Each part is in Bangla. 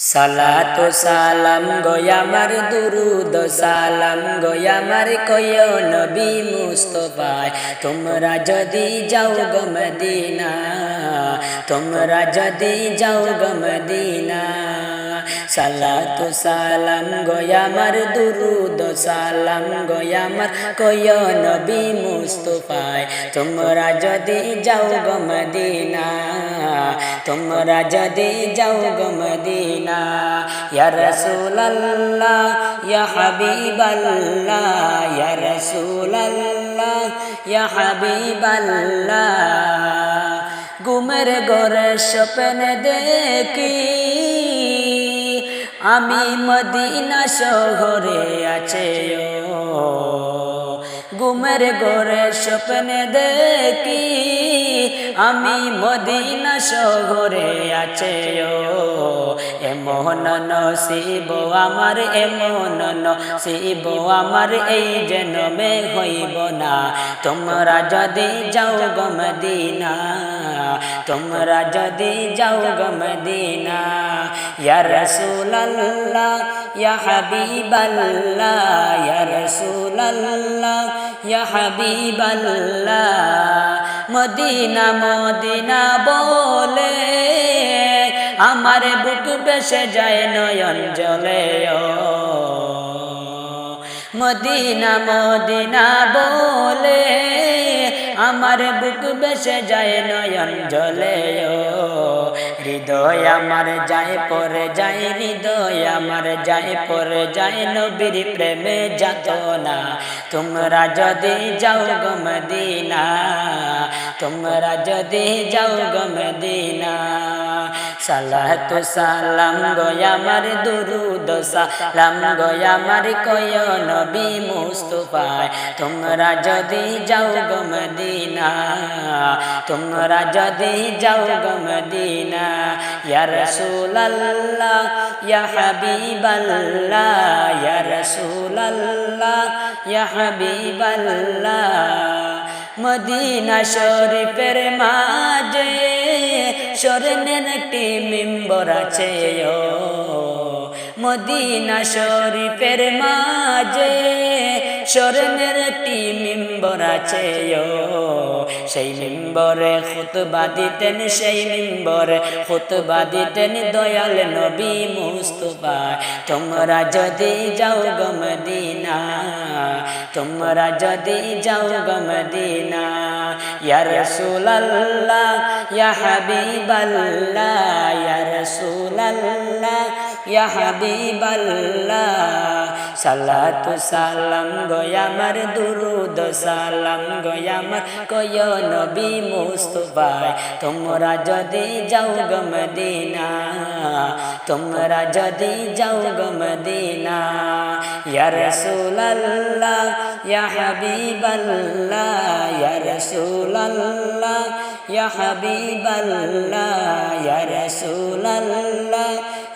সালাত সালাম গোয়ামার দুরুদ, সালাম গোয়ামার কয় নবী মুস্তফায়। তোমরা যদি যাও গমদিনা মদিনা, তোমরা যদি যাও গমদিনা মদিনা। সালাত সালাম গোয়ামার দুরুদ, সালাম গোয়ামার কয় নবী মুস্তফায়। তোমরা যদি যাও গো মদিনা, তোমরা যদি যাও গো মদিনা, ইয়া রাসূলুল্লাহ, ইয়া হাবিবাল্লাহ, ইয়া রাসূলুল্লাহ, ইয়া হাবিবাল্লাহ। গুমের গরে স্বপ্নে দেখি আমি মদিনা শহরে আছে ঘুমের গরে স্বপ্নে দেখি। আমি মদিনা শহরে আছে, ও। এমন নসিব আমার, এমন নসিব আমার, এই জন্মে হইব না। তোমরা যদি যাও গো মদিনা, তোমরা যদি যাও গো মদিনা, ইয়া রাসূলুল্লাহ, ইয়া হাবিবাল্লাহ, ইয়া রাসূলুল্লাহ, ইয়া মদিনা মদিনা মদিনা বলে আমার বুক বেসে যায় নয়ন জলে মদিনা মদিনা বলে আমার বুক বেসে যায় নয়ন জলে হৃদয় আমার যায় পরে যায়, হৃদয় আমার যায় পরে যায় নবীর প্রেমে যাত না তোমরা যদি যাও গম দিনা তোমরা যদি যাও গম মদিনা। সালাতু সালাম গোয়ামার দুরুদ, সালাম কয় নবী মুস্তফায়। তোমরা যদি যাও গো মদিনা, তোমরা যদি যাও গো মদিনা, ইয়া রাসূলুল্লাহ, ইয়া হাবিবাল্লাহ, ইয়া রাসূলুল্লাহ মদিনা শরীফের মাঝে স্বর্ণের একটি মেম্বর আছে মদিনা শরীফের মাঝে স্বর্ণের একটি মেম্বর আছে সেই মেম্বরে খুতবা দিতেন, সেই মেম্বরে খুতবা দিতেন দয়াল নবী মুস্তফা। তোমরা যদি যাও গো মদিনা, তোমরা যদি যাও গো মদিনা, ইয়া রাসূলুল্লাহ, ইয়া হাবিবাল্লাহ, ইয়া রাসূলুল্লাহ। ইয়া হাবিবাল্লাহ। সালাতু সালাম গোয়ামার দুরুদ, সালাম গোয়ামার কয় নবী মুস্তফায়। তোমরা যদি যাও গো মদিনা, তোমরা যদি যাও গো মদিনা, ইয়া রাসূলুল্লাহ, ইয়া হাবিবাল্লাহ, ইয়া রাসূলুল্লাহ, ইয়া হাবিবাল্লাহ, ইয়া রাসূলুল্লাহ।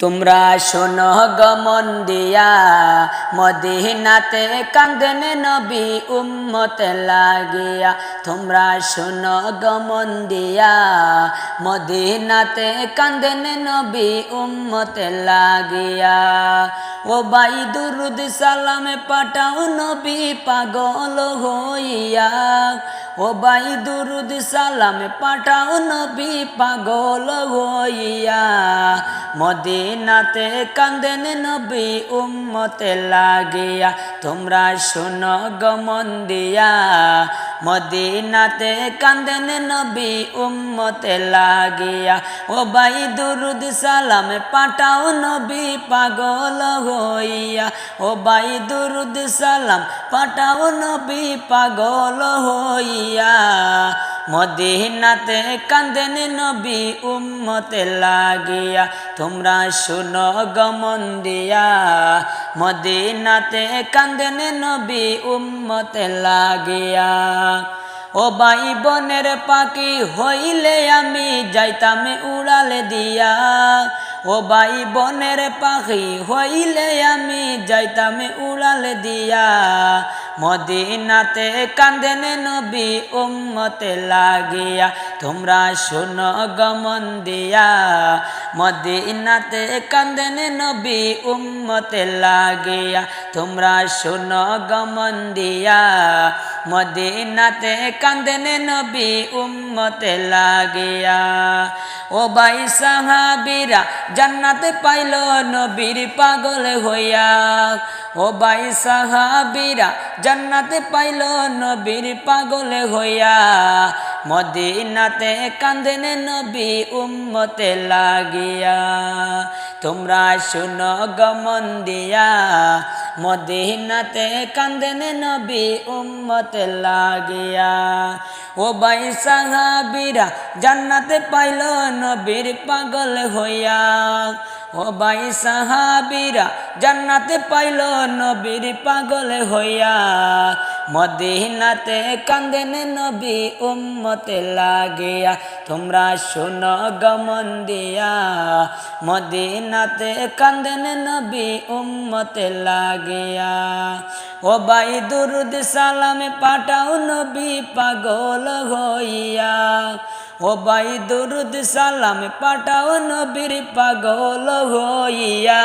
তোমরা শোনো গমন দিয়া। মদিনাতে কান্দেন নবী উম্মতে লাগিয়া। তোমরা শোনো গমন দিয়া। মদিনাতে কান্দেন নবী উম্মতে লাগিয়া। ও বাই দুরুদ সালামে পাঠাও নবী পাগল হইয়া। ও বাই দুরুদ সালামে পাঠাও নবী পাগল হইয়া। মদিনাতে কান্দেন নবী উম্মতে লাগিয়া। তোমরা শোনো গমন দিয়া। মদিনাতে কান্দেন নবী উম্মতে লাগিয়া। ও বাই দুরুদ সালাম পাঠাও নবী পাগল হইয়া। ও বাই দুরুদ সালাম পাঠাও নবী পাগল হইয়া। মদিনাতে কান্দেন নবী উম্মতে লাগিয়া। তোমরা শুনো গমন দিয়া মদিনাতে কান্দেন নবী উম্মতে লাগিয়া। ও ভাই বোনের পাখি হইলে আমি যাইতাম উড়ালে দিয়া। ও ভাই বনের পাখি হইলে আমি যাইতাম উড়াল দিয়া। মদিনাতে কান্দেন নবী উম্মতে লাগিয়া। তোমরা শুনো গমন দিয়া। মদিনাতে কান্দেন নবী উম্মতে লাগিয়া। তোমরা শুনো গমন দিয়া। মদিনাতে কান্দেন নবী উম্মতে লাগিয়া। ও ভাই সাহাবিরা, জান্নাতে পাইল নবীর পাগল হইয়া। ও ভাই সাহাবিরা জান্নাতে পাইল নবীর পাগল হইয়া। মদিনাতে কান্দেন নবী উম্মতে লাগিয়া। তোমরা শুনো গমন দিয়া। মদিনাতে কান্দেন নবী উম্মতে লাগিয়া। ও ভাই সাহাবিরা, জান্নাতে পাইল নবীর পাগল হইয়া। ও বাই সাহাবিরা জান্নাতে পাইল নবীর পাগল হইয়া। মদিনাতে কান্দেন নবী উম্মতে লাগিয়া। তোমরা শোনো গমন দিয়া, মদিনাতে কান্দেন নবী উম্মতে লাগিয়া। ও ভাই দুরুদ সালামে পাঠাও নবী পাগল হইয়া। ও ভাই দুরুদ সালাম পাঠাও নবীর পাগল হইয়া।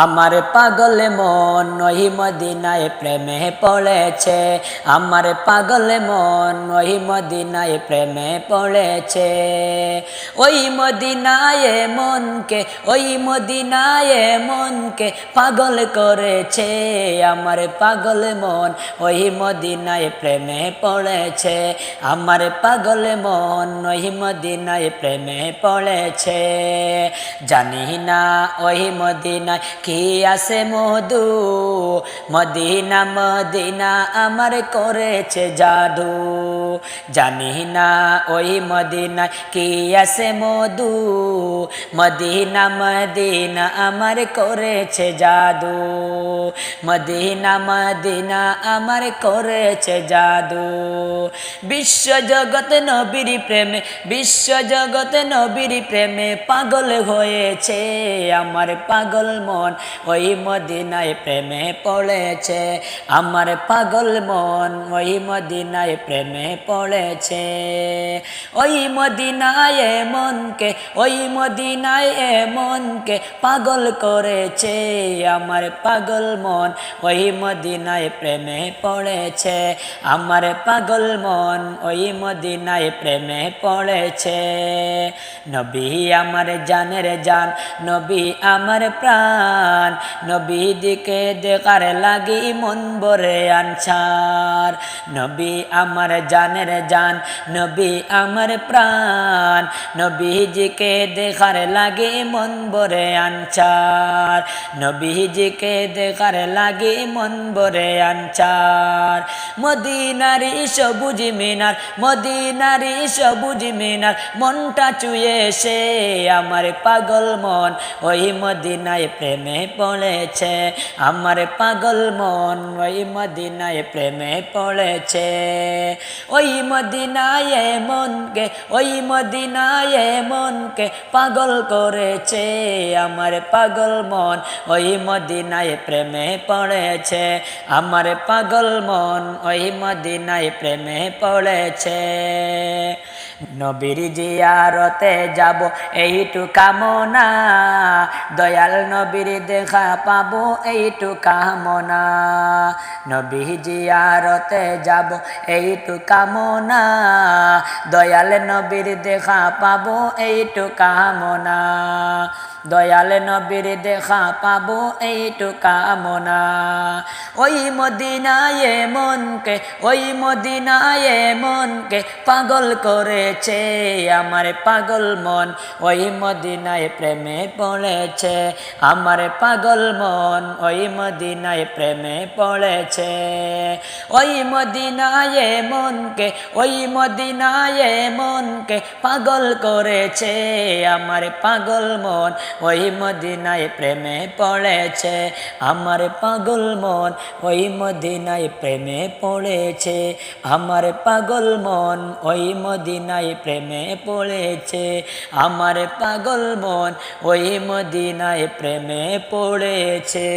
আমার পাগল মন ওই মদিনায় প্রেমে পড়েছে। আমার পাগল মন ওই মদিনায় প্রেমে পড়েছে। ওই মদিনায় মনকে, ওই মদিনায় মনকে পাগল করেছে। আমার পাগল মন ওই মদিনায় প্রেমে পড়েছে। আমার পাগল মন ওই মদিনায় প্রেমে পড়েছে। জানি না ওই মদিনায় কি আছে মধু? মদিনা মদিনা আমার করেছে জাদু। জানি না ওই মদিনা কি আছে মধু? মদিনা মদিনা আমার করেছে জাদু। মদিনা মদিনা আমার করেছে জাদু। বিশ্ব জগৎ নবীর প্রেমে, বিশ্ব জগৎ নবীর প্রেমে পাগল হয়েছে আমার পাগল মন। ওই মদিনায় প্রেমে পড়েছে। আমার পাগল মন, ওই মদিনায় প্রেমে পড়েছে। ওই মদিনায় মনকে, ওই মদিনায় মনকে পাগল করেছে। আমার পাগল মন, ওই মদিনায় প্রেমে পড়েছে। আমার পাগল মন, ওই মদিনায় প্রেমে পড়েছে। নবী আমার জানের জান, নবী আমার প্রাণ। নবী দিকে দেখার লাগি মন বরে আনছার নবী আমার জানের জান, নবী আমার প্রাণ। নবীজিকে দেখার লাগে মন বরে আনছার নবীজিকে দেখার লাগে মন বরে আনছার মদিনারি সবুজ মিনার, মদিনারি সবুজ মিনার, মনটা চুয়ে সে আমার পাগল মন। ওই মদিনায় প্রেমে পড়েছে, আমার পাগল মন ওই মদিনায় প্রেমে পড়েছে। ওই মদিনায় মনকে, ওই মদিনায় মনকে পাগল করেছে, আমার পাগল মন ওই মদিনায় প্রেমে পড়েছে, আমার পাগল মন ওই মদিনায় প্রেমে পড়েছে। নবীর জিয়ারতে যাব এইটু কামনা দয়াল নবীর দেখা পাবো এইটু কামনা নবী জিয়ারতে যাব এইটু কামনা দয়াল নবীর দেখা পাবো এইটু কামনা দয়াল নবীর দেখা পাবো এইটু কামনা ওই মদিনায় মনকে, ওই মদিনায় মনকে পাগল করেছে আমার পাগল মন। ওই মদিনায় প্রেমে পড়েছে আমার পাগল মন। ওই মদিনায় প্রেমে পড়েছে। ওই মদিনায় মনকে, ওই মদিনায় মনকে পাগল করেছে আমার পাগল মন। ওই মদিনায় প্রেমে পড়েছে। আমার পাগল মন ওই মদিনায় প্রেমে পড়েছে। আমার পাগল মন ওই মদিনায় প্রেমে পড়েছে। আমার পাগল মন ওই মদিনায় প্রেমে পড়েছে।